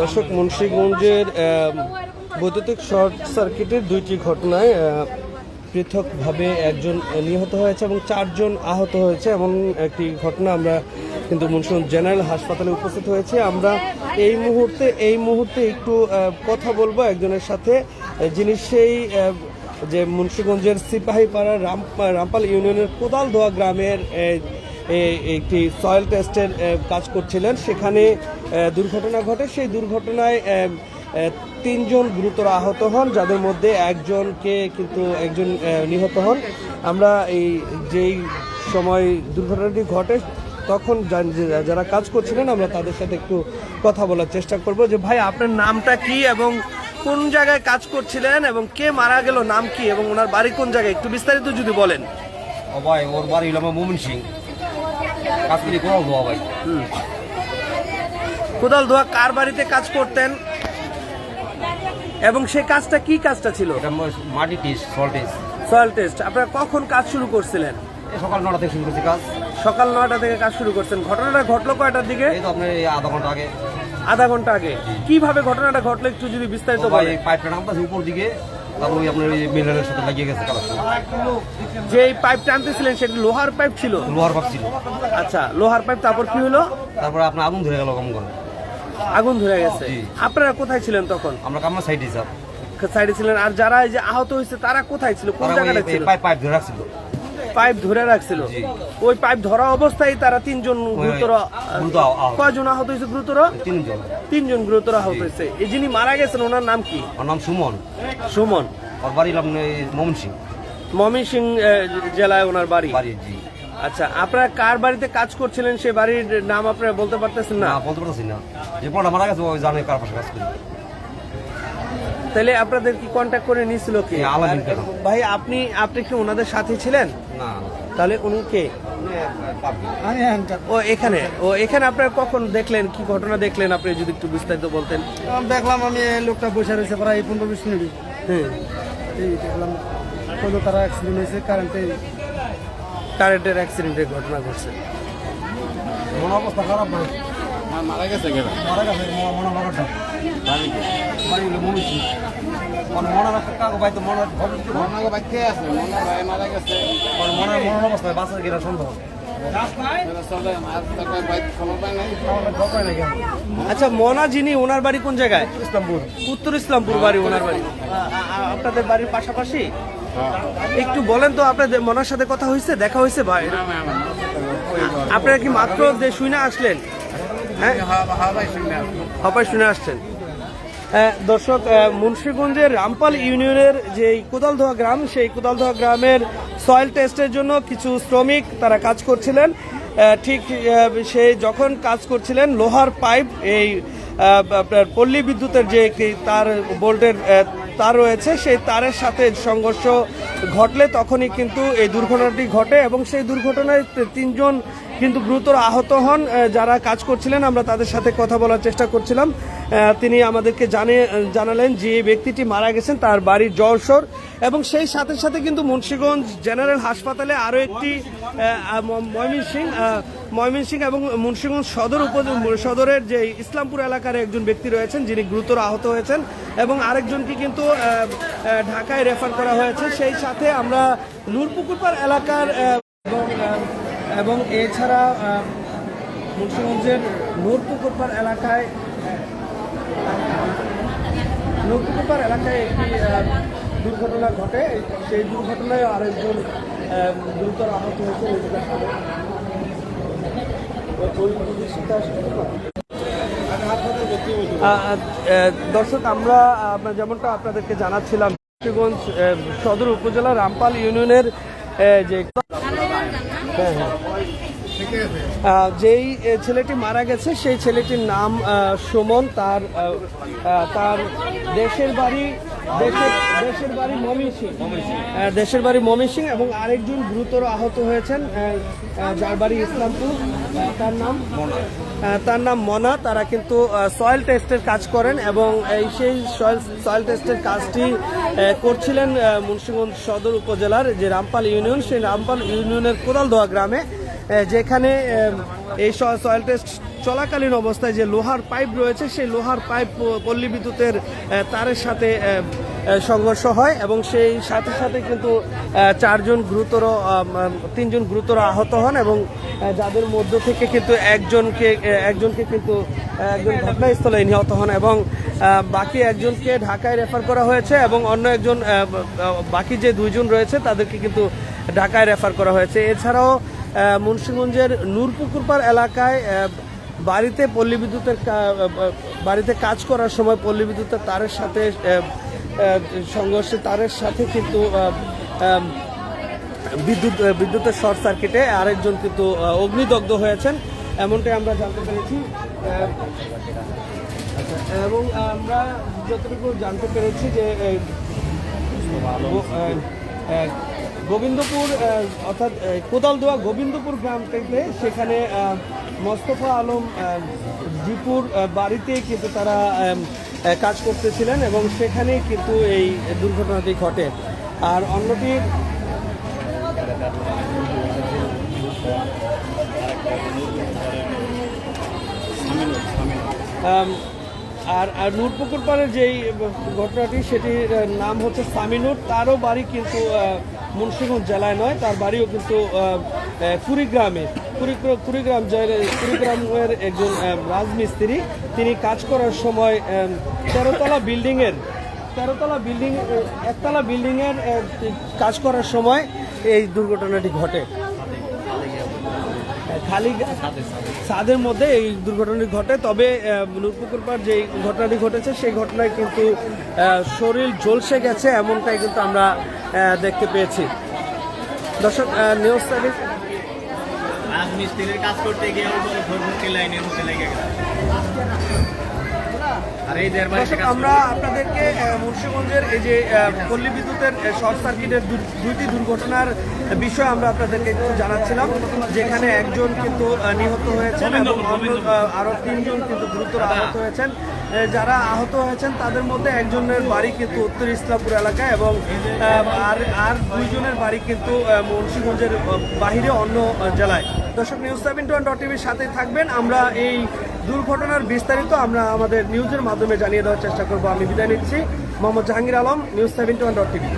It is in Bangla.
দর্শক, মুন্সীগঞ্জের বৈদ্যুতিক শর্ট সার্কিটের দুইটি ঘটনায় পৃথকভাবে একজন নিহত হয়েছে এবং চারজন আহত হয়েছে এমন একটি ঘটনা আমরা কিন্তু মুন্সিগঞ্জ জেনারেল হাসপাতালে উপস্থিত হয়েছে। আমরা এই মুহূর্তে এই মুহূর্তে একটু কথা বলব একজনের সাথে, যিনি সেই যে মুন্সীগঞ্জের সিপাহীপাড়ার রাম, রামপাল ইউনিয়নের কোদাল দোয়া গ্রামের একটি সয়েল টেস্টের কাজ করছিলেন। সেখানে দুর্ঘটনা ঘটে। সেই দুর্ঘটনায় তিনজন গুরুতর আহত হন, যাদের মধ্যে একজনকে কিন্তু একজন নিহত হন। আমরা এই যেই সময় দুর্ঘটনাটি ঘটে, তখন যারা কাজ করছিলেন, আমরা তাদের সাথে একটু কথা বলার চেষ্টা করব যে, ভাই, আপনার নামটা কি এবং কোন জায়গায় কাজ করছিলেন এবং কে মারা গেল, নাম কি এবং ওনার বাড়ি কোন জায়গায়? একটু বিস্তারিত যদি বলেন। ভাই ওর বাড়ি হলো মোমিন সিং করি কোথাও দেওয়া ভাই। কোদাল ধোয়া কার বাড়িতে কাজ করতেন? এবং সেই কাজটা কি কাজটা ছিল? এটা মাটি test soil test soil test আপনারা কখন কাজ শুরু করছিলেন? সকাল নটা থেকে শুরু করছি কাজ। সকাল নয়টা থেকে কাজ শুরু করছেন। ঘটনাটা ঘটলো কয়টার দিকে? এই তো আপনার এই আধা ঘণ্টা আগে। আধা ঘণ্টা আগে। কীভাবে ঘটনাটা ঘটলো একটু যদি বিস্তারিত ভাই বলেন। পাইপটা নামতেছে উপর দিকে। তারপর ওই আপনার ওই সাথে লাগিয়ে গেছে যে পাইপ টানতেছিলেন সেটা লোহার পাইপ ছিল? লোহার পাইপ ছিল। আচ্ছা লোহার পাইপ তারপর কি হলো? তারপর আপনার আগুন ধরে গেল কম করে আগুন ধরে গেছে। আপনারা কোথায় ছিলেন তখন? আমরা কামনা সাইডে স্যার সাইডে ছিলেন। আর যারা এই যে আহত হয়েছে তারা কোথায় ছিল? কোন জায়গাটা ছিল? পাইপ পাইপ ধরে রাখছিল। পাইপ ধরে রাখছিল। ওই পাইপ ধরা অবস্থায় তারা তিনজন গুরুতর কয়জন আহত হয়েছে গুরুতর? তিনজন। তিনজন গুরুতর আহত হয়েছে। এই যিনি মারা গেছেন ওনার নাম কি? ওর নাম সুমন। সুমন। ওর বাড়ি হলো আপনার সিং। মমি সিং জেলায় ওনার বাড়ি? জি। আচ্ছা আপনারা কার বাড়িতে কাজ করছিলেন? সে বাড়ির নাম আপনারা বলতে পারতেছেন না? বলতে পারছি না। যে পড়া মারা গেছে ওই জানে কার পাশে কাজ করি। তাহলে আপনাদের কি কন্ট্যাক্ট করে নিয়েছিল কি? কেন? ভাই আপনি আপনি কি ওনাদের সাথে ছিলেন? না তাহলে উনি কে? ও এখানে? ও এখানে আপনারা কখন দেখলেন? কি ঘটনা দেখলেন? আপনি যদি একটু বিস্তারিত বলতেন। দেখলাম আমি লোকটা বসে রয়েছে প্রায় এই পনেরো বিশ মিনিট। হুম। এই দেখলাম কত তারা অ্যাক্সিডেন্ট হয়েছে কারেন্টে কারেন্টের অ্যাক্সিডেন্টের ঘটনা ঘটছে। মনে অবস্থা খারাপ ভাই। মারা গেছে কেনা মারা গেছে মনে মনে বাড়ি মনে হচ্ছে মনে মনে রাখতে কাকু ভাই তো মনে মনে বাইকে আছে মনে ভাই মারা গেছে মনে মনে মনে অবস্থায় আচ্ছা মনা যিনি ওনার বাড়ি কোন জায়গায় ইসলামপুর উত্তর ইসলামপুর বাড়ি ওনার বাড়ি আপনাদের বাড়ির পাশাপাশি একটু বলেন তো আপনাদের মনার সাথে কথা হয়েছে দেখা হয়েছে ভাই আপনারা কি মাত্র যে শুনে আসলেন হ্যাঁ? হপায় শুনে আসছেন। আহ, দর্শক মুন্সীগঞ্জের রামপাল ইউনিয়নের যে কোদালদোয়া গ্রাম সেই কোদালদোয়া গ্রামের সয়েল টেস্টের জন্য কিছু শ্রমিক তারা কাজ করছিলেন। ঠিক সেই যখন কাজ করছিলেন লোহার পাইপ এই আপনার পল্লী বিদ্যুতের যে একটি তার বোল্টের তার রয়েছে সেই তারের সাথে সংঘর্ষ ঘটলে তখনই কিন্তু এই দুর্ঘটনাটি ঘটে এবং সেই দুর্ঘটনায় তিনজন কিন্তু গুরুতর আহত হন যারা কাজ করছিলেন, আমরা তাদের সাথে কথা বলার চেষ্টা করছিলাম। তিনি আমাদেরকে জানে, জানালেন যে ব্যক্তিটি মারা গেছেন, তার বাড়ি যশোর। এবং সেই সাথে সাথে কিন্তু মুন্সিগঞ্জ জেনারেল হাসপাতালে আরও একটি ময়মনসিং ময়মনসিং এবং মুন্সিগঞ্জ সদর উপ সদরের যে ইসলামপুর এলাকার একজন ব্যক্তি রয়েছেন, যিনি গুরুতর আহত হয়েছেন। এবং আরেকজনকে কিন্তু ঢাকায় রেফার করা হয়েছে। সেই সাথে আমরা নূরপুকুরপাড় এলাকার এবং এবং এছাড়া মুন্সিগঞ্জের নূরপুকুরপাড় এলাকায় নূরপুকুরপাড় এলাকায় একটি দুর্ঘটনা ঘটে। সেই দুর্ঘটনায় আরেকজন গুরুতর আহত হয়েছে দর্শক, আমরা যেমনটা আপনাদেরকে জানাচ্ছিলাম সদর উপজেলা রামপাল ইউনিয়নের যে হ্যাঁ হ্যাঁ আহ, যেই ছেলেটি মারা গেছে সেই ছেলেটির নাম সুমন। তার তার দেশের বাড়ি দেশের দেশের বাড়ি মমিন সিং দেশের বাড়ি মমিন সিং এবং আরেকজন গুরুতর আহত হয়েছেন যার বাড়ি ইসলামপুর। তার নাম? তার নাম মনা। তারা কিন্তু সয়েল টেস্টের কাজ করেন এবং এই সেই সয়েল সয়েল টেস্টের কাজটি করছিলেন মুন্সিগঞ্জ সদর উপজেলার যে রামপাল ইউনিয়ন সেই রামপাল ইউনিয়নের কোদালদোয়া গ্রামে। যেখানে এই সয়েল টেস্ট চলাকালীন অবস্থায় যে লোহার পাইপ রয়েছে, সেই লোহার পাইপ পল্লী বিদ্যুতের তারের সাথে সংঘর্ষ হয় এবং সেই সাথে সাথে কিন্তু চারজন গুরুতর তিনজন গুরুতর আহত হন এবং যাদের মধ্য থেকে কিন্তু একজনকে একজনকে কিন্তু একজন ঘটনাস্থলে নিহত হন এবং বাকি একজনকে ঢাকায় রেফার করা হয়েছে এবং অন্য একজন বাকি যে দুইজন রয়েছে তাদেরকে কিন্তু ঢাকায় রেফার করা হয়েছে। এছাড়াও মুন্সিগঞ্জের নূরপুকুরপাড় এলাকায় বাড়িতে পল্লী বিদ্যুতের বাড়িতে কাজ করার সময় পল্লী বিদ্যুতের তারের সাথে সংঘর্ষে তারের সাথে কিন্তু বিদ্যুৎ বিদ্যুতের শর্ট সার্কিটে আরেকজন কিন্তু অগ্নিদগ্ধ হয়েছেন। এমনটাই আমরা জানতে পেরেছি। এবং আমরা যতটুকু জানতে পেরেছি যে গোবিন্দপুর অর্থাৎ কোদালদোয়া গোবিন্দপুর গ্রাম থেকে সেখানে মোস্তফা আলম জিপুর বাড়িতে কিন্তু তারা কাজ করতেছিলেন এবং সেখানেই কিন্তু এই দুর্ঘটনাটি ঘটে। আর অন্যটি আর আর নূরপুকুর পাড়ের যেই ঘটনাটি, সেটির নাম হচ্ছে সামিনুর। তারও বাড়ি কিন্তু মুন্সিগঞ্জ জেলায় নয়, তার বাড়িও কিন্তু কুড়িগ্রাম। কুড়িগ্রাম কুড়িগ্রামের একজন রাজমিস্ত্রি, তিনি কাজ করার সময় তেরোতলা বিল্ডিংয়ের, তেরোতলা বিল্ডিং একতলা বিল্ডিংয়ের কাজ করার সময় এই দুর্ঘটনাটি ঘটে। খালি ছাদের মধ্যে এই দুর্ঘটনাটি ঘটে। তবে নূরপুকুর পাড় যে ঘটনাটি ঘটেছে সেই ঘটনায় কিন্তু শরীর ঝলসে গেছে এমনটাই কিন্তু আমরা দেখতে পেয়েছি। দর্শক নিউজ সার্ভিস রাজমিস্ত্রির কাজ করতে গিয়ে লাইনের মধ্যে লেগে গেল আমরা আপনাদেরকে আহ, মুন্সিগঞ্জের এই যে পল্লী বিদ্যুতের শর্ট সার্কিটের দুইটি দুর্ঘটনার বিষয়ে আমরা আপনাদেরকে একটু জানাচ্ছিলাম যেখানে একজন কিন্তু নিহত হয়েছেন এবং অন্য আহ, আরও তিনজন কিন্তু গুরুতর আহত হয়েছেন। যারা আহত হয়েছেন তাদের মধ্যে একজনের বাড়ি কিন্তু উত্তর ইসলামপুর এলাকায় এবং আর আর দুইজনের বাড়ি কিন্তু মুন্সিগঞ্জের বাহিরে অন্য জেলায়। দর্শক নিউজ সেভেন টু ডট টিভির সাথে থাকবেন। আমরা এই দুর্ঘটনার বিস্তারিত আমরা আমাদের নিউজের মাধ্যমে জানিয়ে দেওয়ার চেষ্টা করব। আমি বিদায় নিচ্ছি। Mohammad Jahangir Alam news seven two dot TV